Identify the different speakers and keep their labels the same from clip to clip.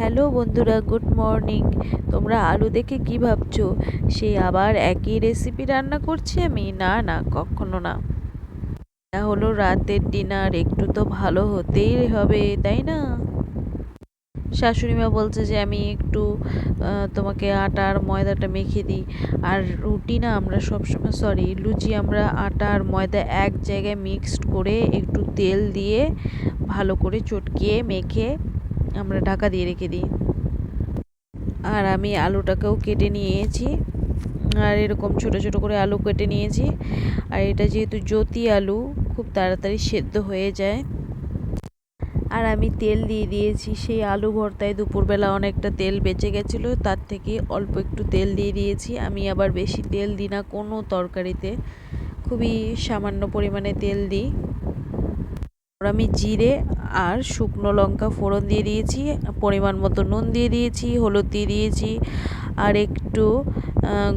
Speaker 1: Hello বন্ধুরা, good morning. তোমরা আলু দেখে কি ভাবছ? সে আবার একই রেসিপি রান্না করছি আমি? না না, কখনো না। এটা হলো রাতের ডিনার একটু তো ভালো হতেই হবে, তাই না? শাশুড়িমা বলছে যে আমি একটু তোমাকে আটা আর ময়দাটা মেখে দিই। আর রুটি না আমরা সবসময় সরি লুচি আমরা আটা আর ময়দা এক জায়গায় মিক্সড করে একটু তেল দিয়ে ভালো করে চটকিয়ে মেখে আমরা ঢাকা দিয়ে রেখে দিই। আর আমি আলুটাকেও কেটে নিয়েছি। আর এরকম ছোট ছোট করে আলু কেটে নিয়েছি। আর এটা যেহেতু জ্যোতি আলু, খুব তাড়াতাড়ি সেদ্ধ হয়ে যায়। আর আমি তেল দিয়ে দিয়েছি। সেই আলু ভর্তায় দুপুরবেলা অনেকটা তেল বেঁচে গেছিল, তার থেকে অল্প একটু তেল দিয়ে দিয়েছি। আমি আবার বেশি তেল দিই না কোনো তরকারিতে। খুবই সামান্য পরিমাণে তেল দিই। আমি জিরে আর শুকনো লঙ্কা ফোড়ন দিয়ে দিয়েছি, পরিমাণ মতো নুন দিয়ে দিয়েছি, হলুদ দিয়ে দিয়েছি আর একটু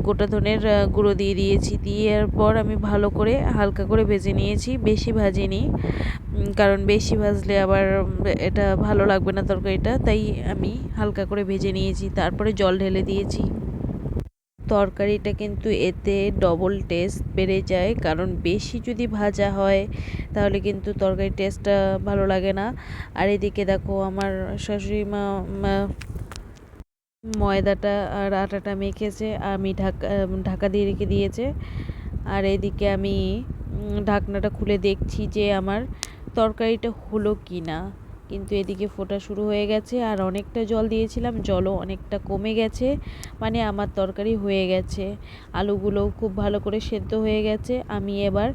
Speaker 1: গোটা ধনের গুঁড়ো দিয়ে দিয়েছি। দেওয়ার পর আমি ভালো করে হালকা করে ভেজে নিয়েছি, বেশি ভাজিনি কারণ বেশি ভাজলে আবার এটা ভালো লাগবে না তরকারিটা, তাই আমি হালকা করে ভেজে নিয়েছি। তারপরে জল ঢেলে দিয়েছি। তরকারিটা কিন্তু এতে ডবল টেস্ট বেড়ে যায়। কারণ বেশি যদি ভাজা হয়, তাহলে কিন্তু তরকারির টেস্টটা ভালো লাগে না। আর এদিকে দেখো আমার শাশুড়ি মা ময়দাটা আর আটাটা মেখেছে, আমি ঢাকা ঢাকা দিয়ে রেখে দিয়েছে। আর এদিকে আমি ঢাকনাটা খুলে দেখছি যে আমার তরকারিটা হলো কি না কিন্তু এদিকে ফোটা শুরু হয়ে গেছে আর অনেকটা জল দিয়েছিলাম, জলও অনেকটা কমে গেছে মানে আমার তরকারি হয়ে গেছে। আলুগুলোও খুব ভালো করে সেদ্ধ হয়ে গেছে, আমি এবার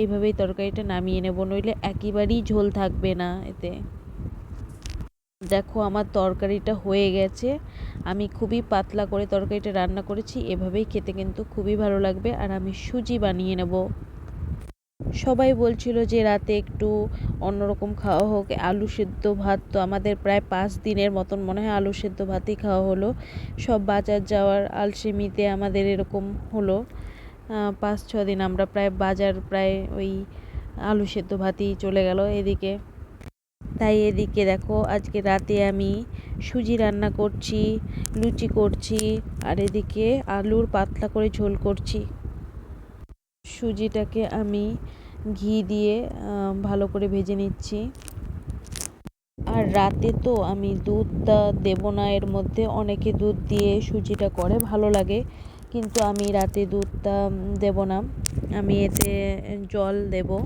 Speaker 1: এইভাবেই তরকারিটা নামিয়ে নেব, নইলে একেবারেই ঝোল থাকবে না এতে। দেখো আমার তরকারিটা হয়ে গেছে, আমি খুবই পাতলা করে তরকারিটা রান্না করেছি, এভাবেই খেতে কিন্তু খুবই ভালো লাগবে, আর আমি সুজি বানিয়ে নেব। সবাই বলছিল যে রাতে একটু অন্যরকম খাওয়া হোক। আলু সেদ্ধ ভাত তো আমাদের প্রায় পাঁচ দিনের মতন মনে হয় আলু সেদ্ধ ভাতই খাওয়া হলো। সব বাজার যাওয়ার আলসেমিতে আমাদের এরকম হলো। পাঁচ, ছ দিন আমরা প্রায় বাজার প্রায় ওই আলু সেদ্ধ ভাতই চলে গেল এদিকে। তাই এদিকে দেখো, আজকে রাতে আমি সুজি রান্না করছি, লুচি করছি, আর এদিকে আলুর পাতলা করে ঝোল করছি। সুজিটাকে আমি ঘি দিয়ে ভালো করে ভেজে নিচ্ছি। আর রাতে তো আমি দুধটা দেবো না, এর মধ্যে অনেকে দুধ দিয়ে সুজিটা করে, ভালো লাগে। কিন্তু আমি রাতে দুধটা দেবো না, আমি এতে জল দেবো।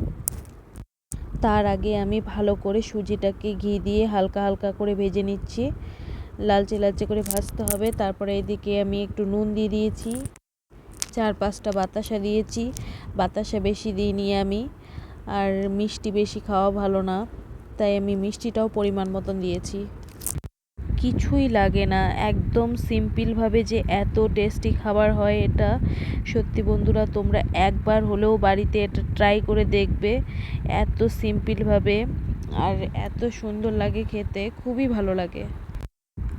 Speaker 1: তার আগে আমি ভালো করে সুজিটাকে ঘি দিয়ে হালকা হালকা করে ভেজে নিচ্ছি। লালচে লালচে করে ভাজতে হবে, তারপরে এদিকে আমি একটু নুন দিয়ে দিয়েছি। চার পাঁচটা বাতাসা দিয়েছি। বাতাসা বেশি দিইনি আমি। আর মিষ্টি বেশি খাওয়া ভালো না। তাই আমি মিষ্টিটাও পরিমাণ মতন দিয়েছি। কিছুই লাগে না। একদম সিম্পলভাবে যে এত টেস্টি খাবার হয় এটা। সত্যি বন্ধুরা, তোমরা একবার হলেও বাড়িতে এটা ট্রাই করে দেখবে। এত সিম্পলভাবে আর এত সুন্দর লাগে খেতে। খুবই ভালো লাগে।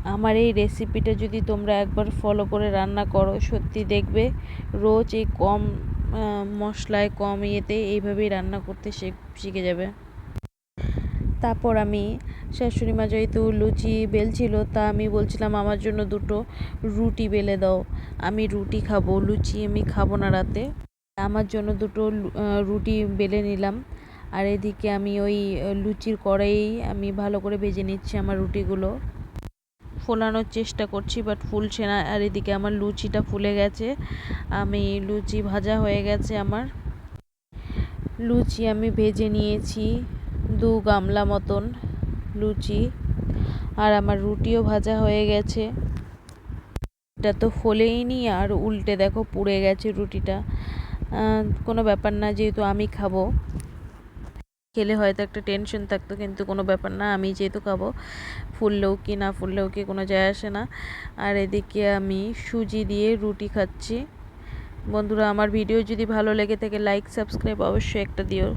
Speaker 1: আমার এই রেসিপিটা যদি তোমরা একবার ফলো করে রান্না করো, সত্যি দেখবে রোজ এই কম মশলায় কম ইয়েতে এইভাবেই রান্না করতে শিখ- যাবে। তারপর আমি শাশুড়ি মা যেহেতু লুচি বেলছিল, তা আমি বলছিলাম আমার জন্য দুটো রুটি বেলে দাও। আমি রুটি খাব, লুচি আমি খাব না রাতে। আমার জন্য দুটো রুটি বেলে নিলাম। আর এদিকে আমি ওই লুচির কড়াই আমি ভালো করে ভেজে নিচ্ছি আমার রুটিগুলো। ফোলানোর চেষ্টা করছি বাট ফুলছে না। আর এদিকে আমার লুচিটা ফুলে গেছে। আমি লুচি ভাজা হয়ে গেছে আমার। লুচি আমি ভেজে নিয়েছি দু গামলা মতন লুচি। আর আমার রুটিও ভাজা হয়ে গেছে। এটা তো ফোলেই নি, আর উল্টে দেখো পুড়ে গেছে রুটিটা। কোনো ব্যাপার না, যেহেতু আমি খাব। খেলে হয়তো একটা টেনশন থাকতো, কিন্তু কোনো ব্যাপার না, আমি যেহেতু খাব, ফুললেও কি না ফুললেও কি কোনো যায় আসে না। আর এদিকে আমি সুজি দিয়ে রুটি খাচ্ছি। বন্ধুরা, আমার ভিডিও যদি ভালো লেগে থাকে লাইক সাবস্ক্রাইব অবশ্যই একটা দিও।